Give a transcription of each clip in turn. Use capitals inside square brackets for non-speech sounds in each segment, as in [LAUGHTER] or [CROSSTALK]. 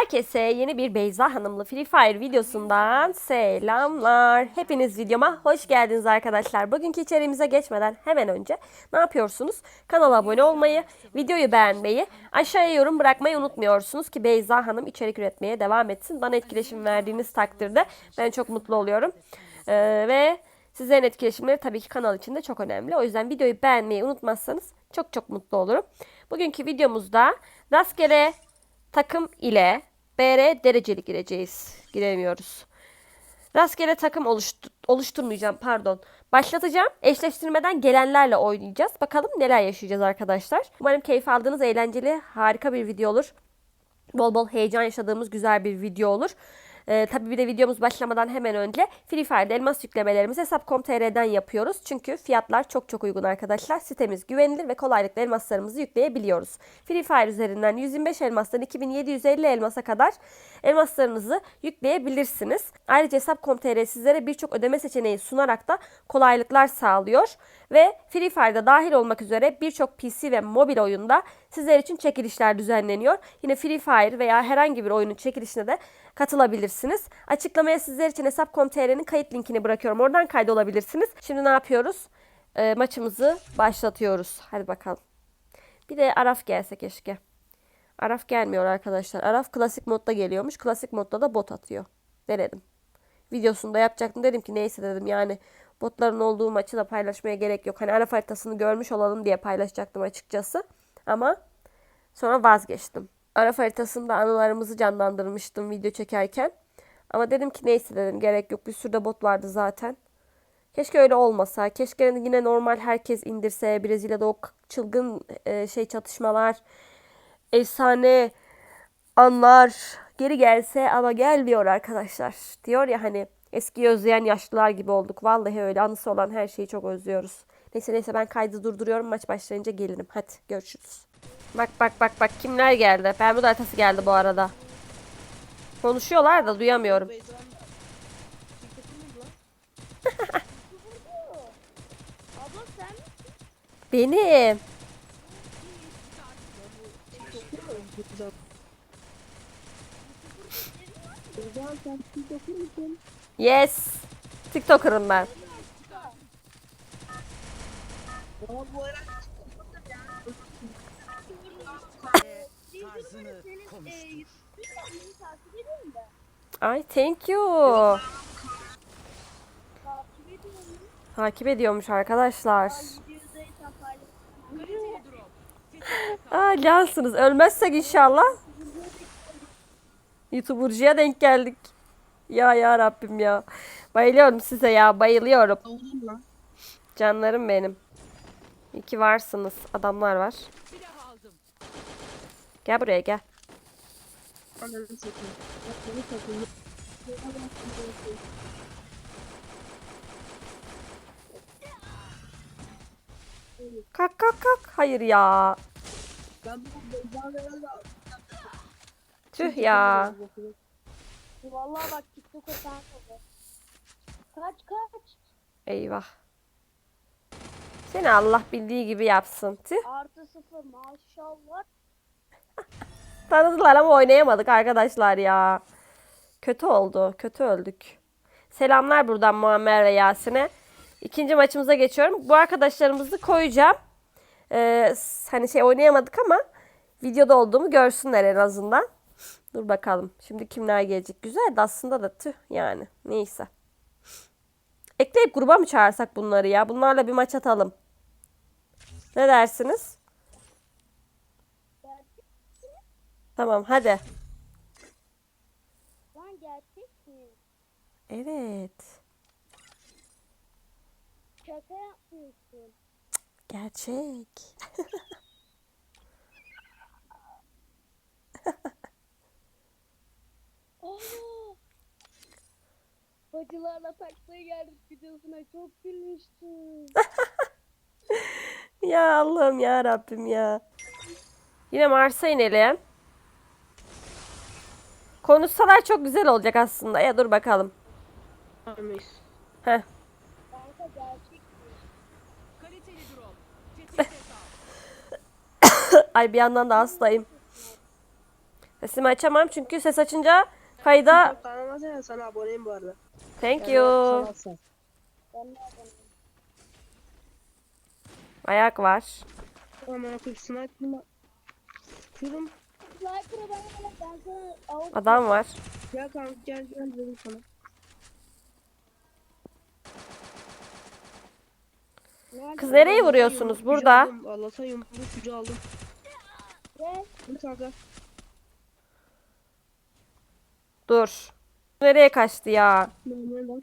Herkese yeni bir Beyza Hanımlı Free Fire videosundan selamlar. Hepiniz videoma hoş geldiniz arkadaşlar. Bugünkü içeriğimize geçmeden hemen önce ne yapıyorsunuz? Kanala abone olmayı, videoyu beğenmeyi, aşağıya yorum bırakmayı unutmuyorsunuz ki Beyza Hanım içerik üretmeye devam etsin. Bana etkileşim verdiğiniz takdirde ben çok mutlu oluyorum. Ee, ve sizlerin etkileşimleri tabii ki kanal için de çok önemli. O yüzden videoyu beğenmeyi unutmazsanız çok çok mutlu olurum. Bugünkü videomuzda rastgele takım ile BR dereceli gireceğiz. Giremiyoruz. Rastgele takım oluştu- oluşturmayacağım pardon. Başlatacağım. Eşleştirmeden gelenlerle oynayacağız. Bakalım neler yaşayacağız arkadaşlar. Umarım keyif aldığınız eğlenceli harika bir video olur. Bol bol heyecan yaşadığımız güzel bir video olur. Ee, tabii bir de videomuz başlamadan hemen önce Free Fire'de elmas yüklemelerimizi Hesap.com.tr'den yapıyoruz. Çünkü fiyatlar çok çok uygun arkadaşlar. Sitemiz güvenilir ve kolaylıkla elmaslarımızı yükleyebiliyoruz. Free Fire üzerinden 125 elmastan 2750 elmasa kadar elmaslarınızı yükleyebilirsiniz. Ayrıca Hesap.com.tr sizlere birçok ödeme seçeneği sunarak da kolaylıklar sağlıyor. Ve Free Fire'da dahil olmak üzere birçok PC ve mobil oyunda sizler için çekilişler düzenleniyor. Yine Free Fire veya herhangi bir oyunun çekilişine de katılabilirsiniz. Açıklamaya sizler için Hesap.com.tr'nin kayıt linkini bırakıyorum. Oradan kaydolabilirsiniz. Şimdi ne yapıyoruz? Ee, maçımızı başlatıyoruz. Hadi bakalım. Bir de Araf gelse keşke. Araf gelmiyor arkadaşlar. Araf klasik modda geliyormuş. Klasik modda da bot atıyor. Denedim. Videosunda yapacaktım. Dedim ki neyse dedim yani botların olduğu maçı da paylaşmaya gerek yok. Hani Araf haritasını görmüş olalım diye paylaşacaktım açıkçası. Ama sonra vazgeçtim. Araf haritasında anılarımızı canlandırmıştım video çekerken. Ama dedim ki neyse dedim gerek yok. Bir sürü de bot vardı zaten. Keşke öyle olmasa. Keşke yine normal herkes indirse. Brezilya'da o çılgın e, şey çatışmalar, efsane anlar geri gelse ama gelmiyor arkadaşlar. Diyor ya hani eski özleyen yaşlılar gibi olduk. Vallahi öyle anısı olan her şeyi çok özlüyoruz. Neyse neyse ben kaydı durduruyorum. Maç başlayınca gelirim. Hadi görüşürüz. Bak bak bak bak kimler geldi. Bermuda haritası geldi bu arada. Konuşuyorlar da duyamıyorum. [LAUGHS] Benim. Yes. TikToker'ım ben. Takip ediyorum da. Ay thank you. Takip ediyorum. Takip ediyormuş arkadaşlar. Videoda hesap paylaşıyorum. Aa cansınız. Ölmezsek inşallah. YouTuber'cıya denk geldik. Ya ya Rabbim ya. Bayılıyorum size ya. Bayılıyorum. Canlarım benim. İyi ki varsınız. Adamlar var. Gel buraya gel. Ananı satayım. Satayım. Kalk kalk kalk. Hayır ya. Ben Tüh ya. Vallahi bak TikTok'a sen. Kaç kaç. Eyvah. Seni Allah bildiği gibi yapsın. Tüh. Artı sıfır maşallah. Tanıdılar ama oynayamadık arkadaşlar ya. Kötü oldu. Kötü öldük. Selamlar buradan Muammer ve Yasin'e. İkinci maçımıza geçiyorum. Bu arkadaşlarımızı koyacağım. Ee, hani şey oynayamadık ama videoda olduğumu görsünler en azından. Dur bakalım. Şimdi kimler gelecek? Güzeldi aslında da tüh yani. Neyse. Ekleyip gruba mı çağırsak bunları ya? Bunlarla bir maç atalım. Ne dersiniz? Gerçek Tamam hadi. lan gerçek mi? Evet. Şaka yapmıyorsun. Gerçek. [LAUGHS] Aa! Bacılarla taksiye geldik videosuna çok gülmüştüm. [LAUGHS] Ya Allah'ım ya Rabbim ya. Yine Mars'a inelim. Konuşsalar çok güzel olacak aslında. Ya dur bakalım. Heh. Tetikte [COUGHS] kal. Ay bir yandan da hastayım. Sesimi açamam çünkü ses açınca kayda Kanalıma sen sana aboneyim bu arada. thank you. Ayak var. Aman sniper'la. Şurum. Sniper'a bana bak ben sana avuk Adam var. Gel kanka gel gel dedim sana. Kız nereye vuruyorsunuz? Burada. Allah'tan yumruğu gücü aldım. Dur kanka. Dur. Nereye kaçtı ya? Normal.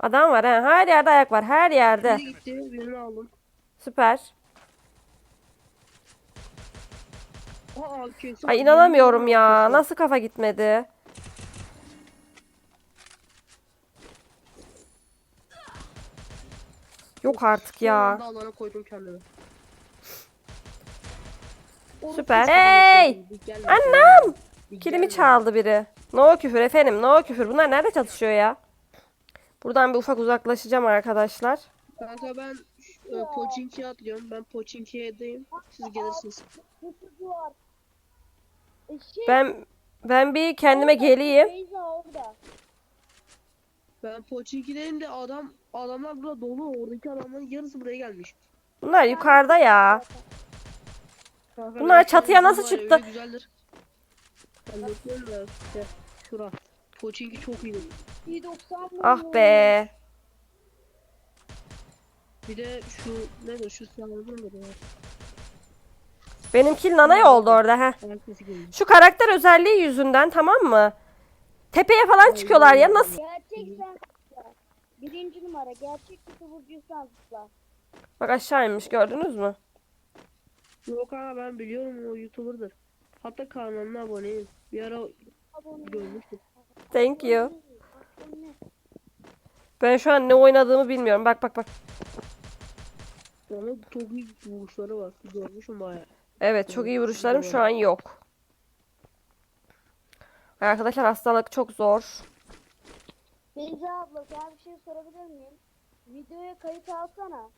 Adam var ha. Her yerde ayak var. Her yerde. Biri gitti birini aldım. Süper. Aa kesin. Ay inanamıyorum ya. Nasıl kafa gitmedi? Yok artık ya. Koydum kendimi. Süper. Hey! Gelme. Annem! Kilimi çaldı biri. No küfür efendim. No küfür. Bunlar nerede çatışıyor ya? Buradan bir ufak uzaklaşacağım arkadaşlar. Kanka ben e, Pochinki'ye atlıyorum. Ben Pochinki'yedeyim. Siz gelirsiniz. E, şey, Ben ben bir kendime geleyim. Beyza orada. Ben Pochinki'deyim de adam adamlar burada dolu. Oradaki adamların yarısı buraya gelmiş. Bunlar yukarıda ya. Kanka, Bunlar ben çatıya nasıl var ya, çıktı? öyle güzeldir. Ben bekliyorum da şura. Pochinki çok iyi. P90 Ah be. Bir de şu nedir şu silahları nedir ya? Benim kill nanay oldu orada ha. Ayak sesi geliyor. Şu karakter özelliği yüzünden tamam mı? Tepeye falan çıkıyorlar ya nasıl? Gerçek sen. Birinci numara gerçek sen zıpla. Bak aşağıymış gördünüz mü? Yok abi ben biliyorum o YouTuber'dır. Hatta kanalına aboneyim. Bir ara Abone görmüştüm. Thank you. Ben şu an ne oynadığımı bilmiyorum. Bak bak bak. Ama çok iyi vuruşları var. Görmüşüm baya. Evet çok iyi vuruşlarım şu an yok. Arkadaşlar hastalık çok zor. Beyza abla sana bir şey sorabilir miyim? Videoya kayıt alsana.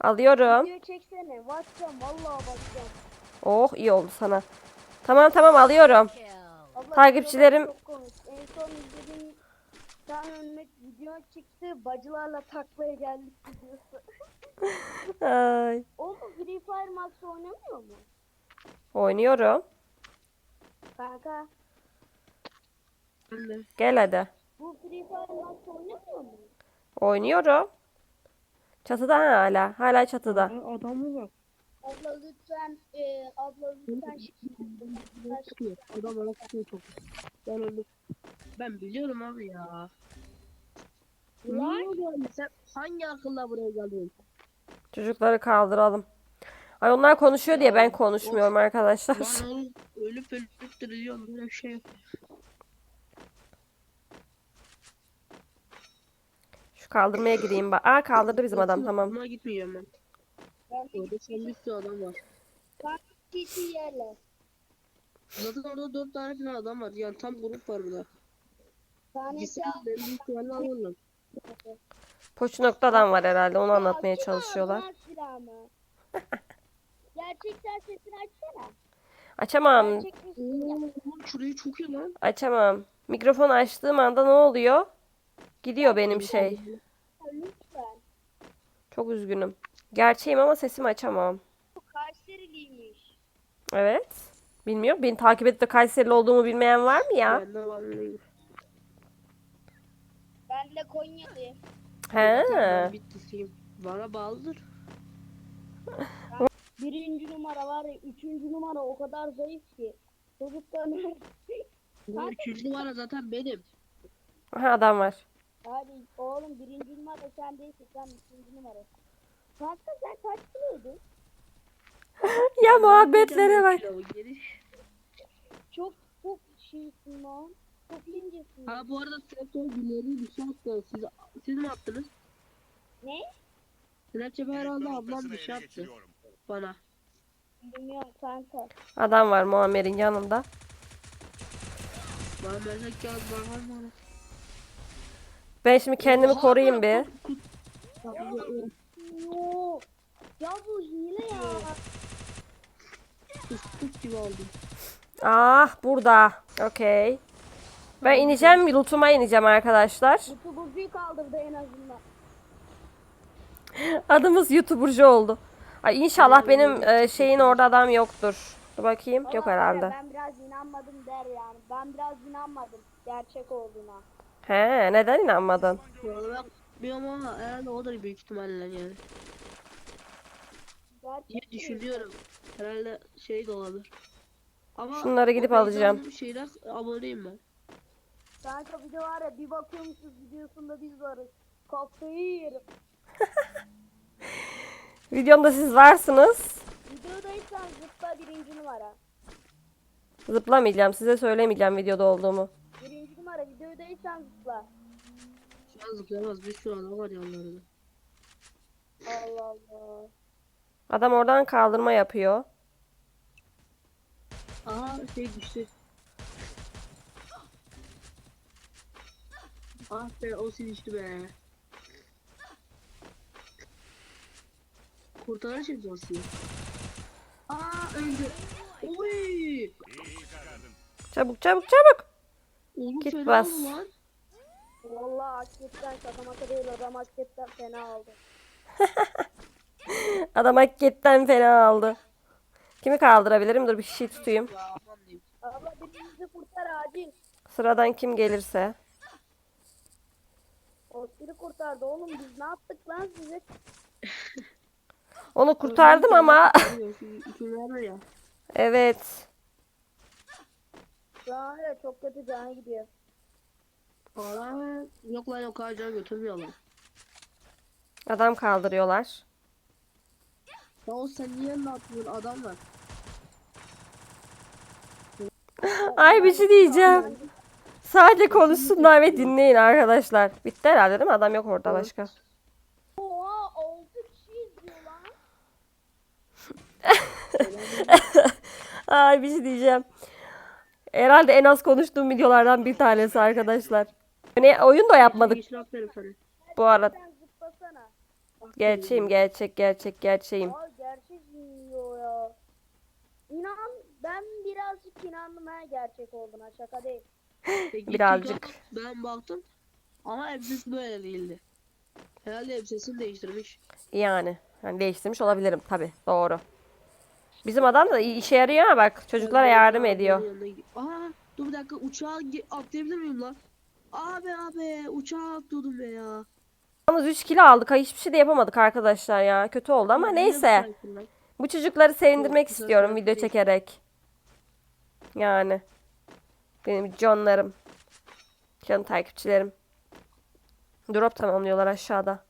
Alıyorum. Video çeksene. Bakacağım vallahi bakacağım. Oh iyi oldu sana. Tamam tamam alıyorum. Abla, Takipçilerim- videolar çok komik. En son izlediğim sen önüme video çıktı. Bacılarla taklaya geldik videosu. [LAUGHS] Ay. Oğlum Free Fire Max oynamıyor mu? Oynuyorum. Kanka. Gel hadi. bu Free Fire Max oynamıyor mu? Oynuyorum. Çatıda ha hala. Hala çatıda. Aa, adam mı bak? Abla lütfen e, abla lütfen Çıkıyor. Adam bana çıkıyor çok. Ben öldüm. Ben biliyorum abi ya. Niye böyle? Sen hangi akılla buraya geldin? Çocukları kaldıralım. Ay onlar konuşuyor diye ben konuşmuyorum arkadaşlar. Lan oğlum ölüp ölüp duruyorsun böyle bir şey. Şu kaldırmaya gireyim bak. Aa kaldırdı bizim adam tamam. Buna gitmeyeceğim ben. Orada sürü adam var. kişi yerler. Zaten orada dört tane falan adam var. Yani tam grup var burada. Tane Gitsen benim büyük ihtimalle alırlar. Poç nokta adam var herhalde onu anlatmaya çalışıyorlar. [LAUGHS] Gerçekten sesini açsana. Açamam. Şurayı çok iyi lan. Açamam. Mikrofon açtığım anda ne oluyor? Gidiyor benim şey. Lütfen. Çok üzgünüm. Gerçeğim ama sesimi açamam. Kayseriliymiş. Evet. Bilmiyorum. Beni takip edip de Kayserili olduğumu bilmeyen var mı ya? Ben de de Konyalıyım. He. Ben Bitlisiyim. Bana bağlıdır. [LAUGHS] Birinci numara var ya, üçüncü numara o kadar zayıf ki. Çocuklar Bu üçüncü numara zaten benim. Aha adam var. Hadi oğlum birinci numara sen değilsin sen üçüncü numara. Kanka sen kaç kiloydun? [LAUGHS] Ya muhabbetlere bak. Çok çok şeysin lan. Ha bu arada Snapchat günleri bir şey attı. Siz, siz mi attınız? Ne? Snapchat herhalde ablam bir şey attı bana. Bilmiyorum kanka. Adam var Muammer'in yanında. Bana mesaj yaz bakar bana. Ben şimdi kendimi koruyayım bir. Ya bu hile ya. Fıstık gibi aldım. Ah burada. Okey. Ben ineceğim. Loot'uma ineceğim arkadaşlar. YouTuber'cuyu kaldırdı en azından. [LAUGHS] Adımız YouTuber'cı oldu. Ay inşallah benim e, şeyin orada adam yoktur. Dur bakayım. Yok var ya, herhalde. Ben biraz inanmadım der yani. Ben biraz inanmadım gerçek olduğuna. He, neden inanmadın? Ben bilmiyorum ama herhalde o da büyük ihtimalle yani. Diye düşünüyorum. Herhalde şey de olabilir. Ama Şunları gidip alacağım. Şeyler aboneyim ben. Kanka bir de var ya bir bakıyormuşuz videosunda biz varız. Kafayı yerim. [LAUGHS] Videomda siz varsınız. Videodaysan zıpla birinci numara. Zıplamayacağım. Size söylemeyeceğim videoda olduğumu. Birinci numara videodaysan zıpla. Şu an zıplayamaz. Bir şu an var yanlarında. Allah Allah. Adam oradan kaldırma yapıyor. Aha şey düştü. Ah be o silişti be. Kurtarır şimdi Zosy'yi. Aa öldü. Oy! Çabuk çabuk çabuk. Oğlum Git bas. oldu lan. Vallahi hakikaten şaka maka değil adam hakikaten fena oldu. [LAUGHS] Adam hakikaten fena aldı. Kimi kaldırabilirim? Dur bir şey tutayım. Abla birbirimizi kurtar acil. Sıradan kim gelirse. Oscar'ı kurtardı oğlum biz ne yaptık lan size? Onu kurtardım ama İkimler [LAUGHS] ya. evet. Öyle çok kötü canı gidiyor. Aa, yok lan yok harcan götürmüyorlar. Adam kaldırıyorlar. Ya o sen niye ne yapıyorsun adam var. Ay bir şey diyeceğim. Sadece konuşsunlar ve dinleyin arkadaşlar. Bitti herhalde değil mi? Adam yok orada başka. Oha 6 kişi izliyor lan. [LAUGHS] Ay bir şey diyeceğim. Herhalde en az konuştuğum videolardan bir tanesi arkadaşlar. Ne oyun da yapmadık bu arada. Sen zıplasana. Gerçeğim gerçek gerçek gerçeğim. Aa gerçek yiyor ya. İnan ben birazcık inandım ha gerçek olduğuna şaka değil. Birazcık. Ben baktım. Ama elbisesi böyle değildi. Herhalde elbisesini değiştirmiş. Yani. Yani değiştirmiş olabilirim tabi. Doğru. Bizim adam da işe yarıyor ha bak. Çocuklara yardım ediyor. Aa dur bir dakika uçağa atlayabilir miyim lan? Abi abi uçağa atlıyordum be ya. Yalnız 3 kilo aldık. Ay hiçbir şey de yapamadık arkadaşlar ya. Kötü oldu ama Yine neyse. Bu çocukları sevindirmek istiyorum video çekerek. Yani. Benim canlarım. Can takipçilerim. Drop tamamlıyorlar aşağıda.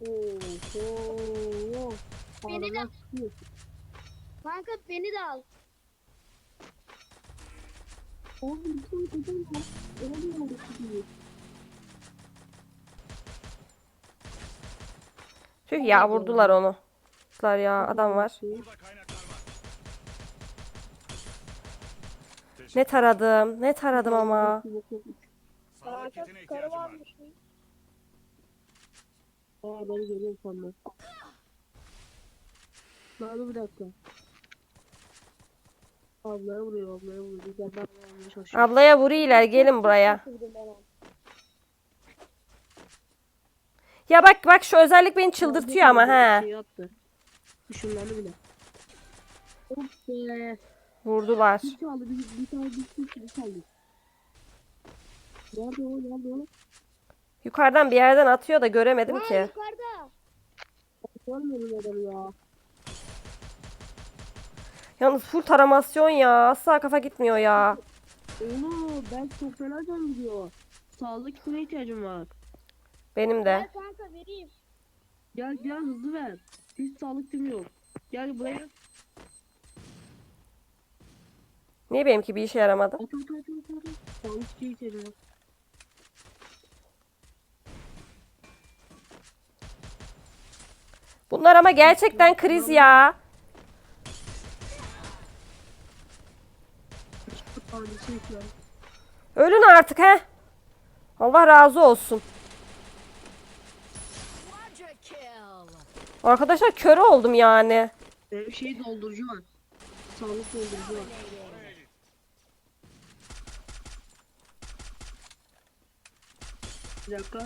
Oo, oo. Beni de- sıkıyor. Kanka beni de al. Oğlum, şey. Tüh ya vurdular onu. Vurdular ya adam var. Ne taradım. Ne taradım ama. Aa beni görüyor sandım. Lan bir dakika. Ablaya vuruyor ablaya vuruyor. Bir ben almaya çalışıyorum. Ablaya vuruyorlar gelin buraya. Ya bak bak şu özellik beni çıldırtıyor ama he. Şey yaptı. Işınlandı bile. Of be. Vurdular. Bir çaldı bir, bir tane bir bir bir çaldı. Nerede o nerede o? Yukarıdan bir yerden atıyor da göremedim Ha, ki. yukarıda. Görmüyorum adamı ya. Yalnız full taramasyon ya. Asla kafa gitmiyor ya. Oğlum ben çok fena can gidiyor. Sağlık kitine ihtiyacım var. Benim de. Gel kanka vereyim. Gel gel hızlı ver. Hiç sağlık kitim yok. Gel buraya. Niye benimki bir işe yaramadı? At at at at at. İhtiyacım var. Bunlar ama gerçekten kriz ya. Ölün artık he. Allah razı olsun. Arkadaşlar kör oldum yani. Benim şey doldurucu var. Sağlık doldurucu var. Bir dakika.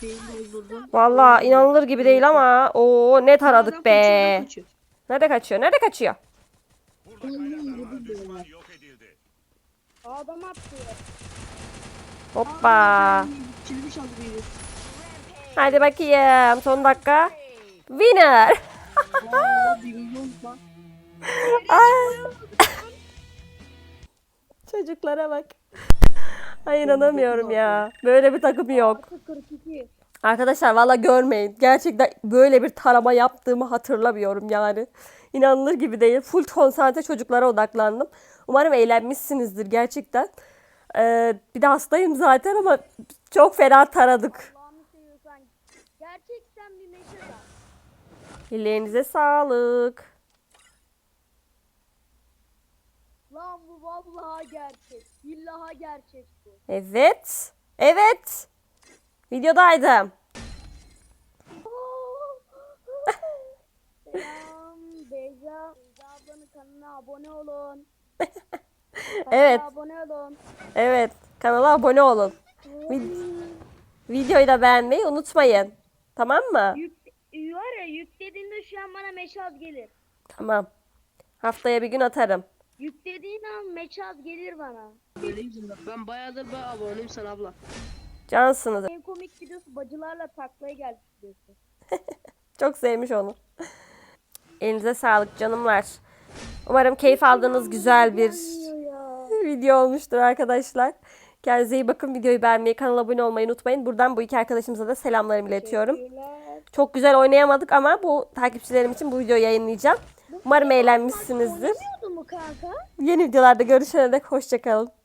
Şeyi doldurdum. Vallahi inanılır gibi değil ama o ne taradık be. adam kaçıyor. Nerede kaçıyor? Nerede kaçıyor? Adam atlıyor. Hoppa. Çizmiş aldı beni. Hadi bakayım. Son dakika. Winner. Vallahi bir milyon bak. [LAUGHS] Ay. [LAUGHS] Çocuklara bak. Ay inanamıyorum ya. Böyle bir takım yok. Artı 42. Arkadaşlar valla görmeyin. Gerçekten böyle bir tarama yaptığımı hatırlamıyorum yani. İnanılır gibi değil. Full konsantre çocuklara odaklandım. Umarım eğlenmişsinizdir gerçekten. Ee, bir de hastayım zaten ama çok fena taradık. Gerçekten bir meşe. Ellerinize sağlık. Lan bu vallahi gerçek. Billahi gerçek bu. Evet. Evet. Videodaydım. [LAUGHS] Selam Beyza. Beyza ablanın kanalına abone olun. Evet. Abone olun. Evet. Kanala abone olun. Vid- videoyu da beğenmeyi unutmayın. Tamam mı? Yük, var ya yüklediğinde şu an bana meşaz gelir. Tamam. Haftaya bir gün atarım. Yüklediğin an meşaz gelir bana. Ben bayağıdır ben aboneyim sana abla. Cansınız. En komik videosu bacılarla taklaya geldi videosu. [LAUGHS] Çok sevmiş onu. Elinize sağlık canımlar. Umarım keyif aldığınız güzel bir video olmuştur arkadaşlar. Kendinize iyi bakın. Videoyu beğenmeyi, kanala abone olmayı unutmayın. Buradan bu iki arkadaşımıza da selamlarımı iletiyorum. Çok güzel oynayamadık ama bu takipçilerim için bu videoyu yayınlayacağım. Umarım eğlenmişsinizdir. Mu kanka? Yeni videolarda görüşene dek hoşçakalın.